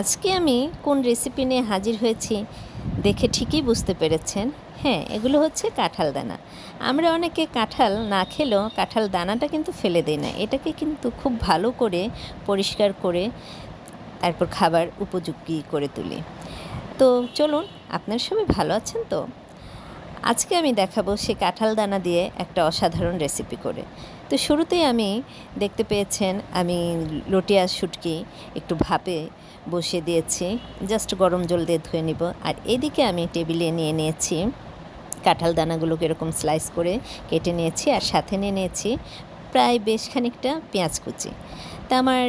আজকে আমি কোন রেসিপি নিয়ে হাজির হয়েছি দেখে ঠিকই বুঝতে পেরেছেন। হ্যাঁ এগুলো হচ্ছে কাঁঠাল দানা। আমরা অনেকে কাঁঠাল না খেলেও কাঁঠাল দানাটা কিন্তু ফেলে দিই না। এটাকে কিন্তু খুব ভালো করে পরিষ্কার করে তারপর খাবার উপযোগী করে তুলি। তো চলুন, আপনার সবাই ভালো আছেন তো? আজকে আমি দেখাবো সে কাঁঠাল দানা দিয়ে একটা অসাধারণ রেসিপি করে। তো শুরুতেই আমি দেখতে পেয়েছেন, আমি লটিয়া শুটকি একটু ভাপে বসিয়ে দিয়েছি জাস্ট গরম জল দিয়ে ধুয়ে নিব। আর এদিকে আমি টেবিলে নিয়ে নিয়েছি কাঁঠাল দানাগুলোকে এরকম স্লাইস করে কেটে নিয়েছি আর সাথে নিয়ে নিয়েছি প্রায় বেশ খানিকটা পেঁয়াজ কুচি। তা আমার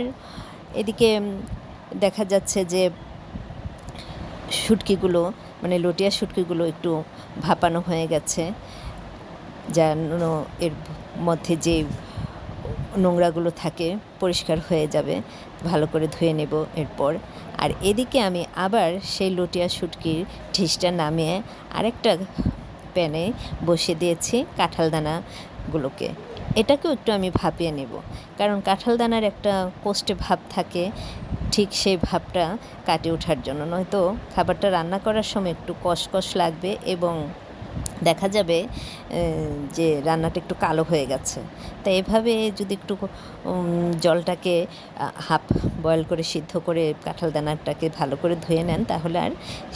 এদিকে দেখা যাচ্ছে যে শুটকিগুলো মানে লটিয়া শুটকিগুলো একটু ভাপানো হয়ে গেছে, যেন এর মধ্যে যে নোংরাগুলো থাকে পরিষ্কার হয়ে যাবে, ভালো করে ধুয়ে নেব এরপর। আর এদিকে আমি আবার সেই লটিয়া শুটকির ঢিসটা নামিয়ে আরেকটা প্যানে বসিয়ে দিয়েছি কাঁঠাল দানাগুলোকে এটাকেও একটু আমি ভাপিয়ে নেব। কারণ কাঁঠাল দানার একটা কোষ্ঠে ভাব থাকে, ঠিক সেই ভাবটা কাটে ওঠার জন্য। নয়তো খাবারটা রান্না করার সময় একটু কষকষ লাগবে এবং দেখা যাবে যে রান্নাটা একটু কালো হয়ে গেছে। তা এভাবে যদি একটু জলটাকে হাফ বয়েল করে সিদ্ধ করে কাঁঠাল দানাটাকে ভালো করে ধুয়ে নেন, তাহলে আর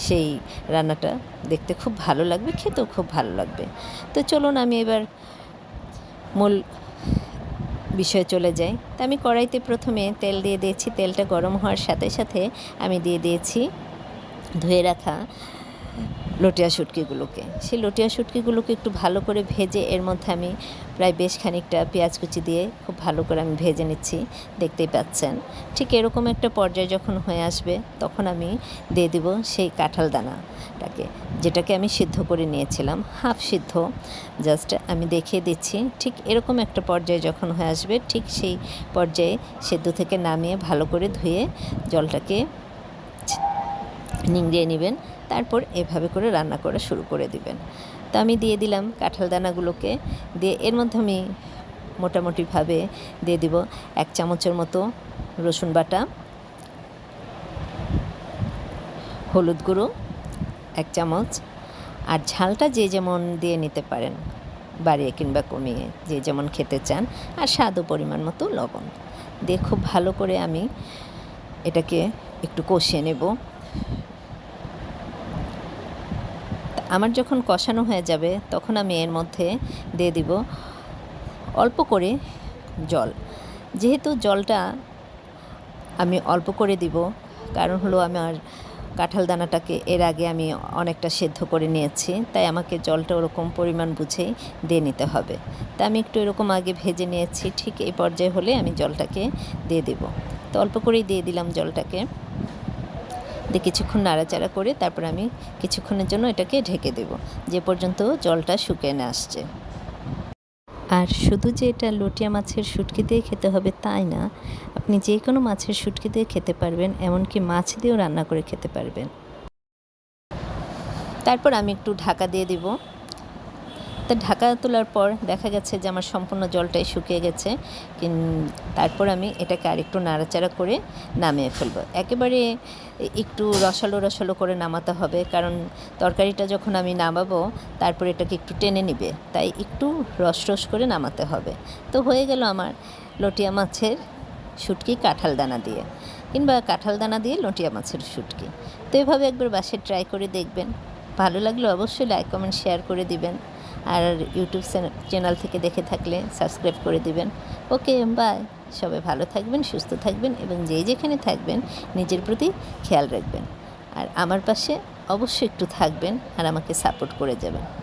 সেই রান্নাটা দেখতে খুব ভালো লাগবে, খেতেও খুব ভালো লাগবে। তো চলুন আমি এবার মূল বিষয়ে চলে যাই। তা আমি কড়াইতে প্রথমে তেল দিয়ে দিয়েছি। তেলটা গরম হওয়ার সাথে সাথে আমি দিয়ে দিয়েছি ধুয়ে রাখা লটিয়া শুটকিগুলোকে। সেই লটিয়া শুটকিগুলোকে একটু ভালো করে ভেজে এর মধ্যে আমি প্রায় বেশ খানিকটা পেঁয়াজ কুচি দিয়ে খুব ভালো করে আমি ভেজে নিচ্ছি, দেখতেই পাচ্ছেন। ঠিক এরকম একটা পর্যায়ে যখন হয়ে আসবে, তখন আমি দিয়ে দিব সেই কাঁঠাল দানাটাকে, যেটাকে আমি সিদ্ধ করে নিয়েছিলাম, হাফ সিদ্ধ। জাস্ট আমি দেখিয়ে দিচ্ছি, ঠিক এরকম একটা পর্যায়ে যখন হয়ে আসবে, ঠিক সেই পর্যায়ে সেদ্ধ থেকে নামিয়ে ভালো করে ধুয়ে জলটাকে নিংড়িয়ে নেবেন, তারপর এভাবে করে রান্না করা শুরু করে দিবেন। তো আমি দিয়ে দিলাম কাঁঠাল দানাগুলোকে। দিয়ে এর মধ্যে আমি মোটামুটিভাবে দিয়ে দিব এক চামচের মতো রসুন বাটা, হলুদ গুঁড়ো, এক চামচ। আর ঝালটা যে যেমন দিয়ে নিতে পারেন, বাড়িয়ে কিংবা কমিয়ে যে যেমন খেতে চান, আর স্বাদ ও পরিমাণ মতো লবণ। দিয়ে খুব ভালো করে আমি এটাকে একটু কষিয়ে নেব তা আমার যখন কষানো হয়ে যাবে, তখন আমি এর মধ্যে দিয়ে দিব অল্প করে জল। যেহেতু জলটা আমি অল্প করে দিব, কারণ হলো আমার কাঁঠাল দানাটাকে এর আগে আমি অনেকটা সেদ্ধ করে নিয়েছি, তাই আমাকে জলটা ওরকম পরিমাণ বুঝেই দিয়ে নিতে হবে। তা আমি একটু এরকম আগে ভেজে নিয়েছি, ঠিক এই পর্যায়ে হলে আমি জলটাকে দিয়ে দেব। তো অল্প করেই দিয়ে দিলাম জলটাকে। দিয়ে কিছুক্ষণ নাড়াচাড়া করে তারপর আমি কিছুক্ষণের জন্য এটাকে ঢেকে দেব, যে পর্যন্ত জলটা শুকিয়ে না আসছে। আর শুধু যে এটা লটিয়া মাছের শুটকি দিয়ে খেতে হবে তাই না, আপনি যে কোনো মাছের শুটকি দিয়ে খেতে পারবেন, এমনকি মাছ দিয়েও রান্না করে খেতে পারবেন। তারপর আমি একটু ঢাকা দিয়ে দিব। তা ঢাকা তোলার পর দেখা গেছে যে আমার সম্পূর্ণ জলটাই শুকিয়ে গেছে। তারপর আমি এটাকে আরেকটু নাড়াচাড়া করে নামিয়ে ফেলব। একেবারে একটু রসালো রসালো করে নামাতে হবে, কারণ তরকারিটা যখন আমি নামাবো, তারপর এটাকে একটু টেনে নিবে, তাই একটু রস রস করে নামাতে হবে। তো হয়ে গেল আমার লটিয়া মাছের শুটকি কাঁঠাল দানা দিয়ে, কিংবা কাঁঠাল দানা দিয়ে লটিয়া মাছের শুটকি। তো এভাবে একবার বাসে ট্রাই করে দেখবেন। ভালো লাগলে অবশ্যই লাইক, কমেন্ট, শেয়ার করে দিবেন। আর ইউটিউব চ্যানেল থেকে দেখে থাকলে সাবস্ক্রাইব করে দিবেন। Okay, bye. সবাই ভালো থাকবেন, সুস্থ থাকবেন এবং যে যেখানে থাকবেন, নিজের প্রতি খেয়াল রাখবেন। আর আমার পাশে অবশ্যই একটু থাকবেন আর আমাকে সাপোর্ট করে যাবেন।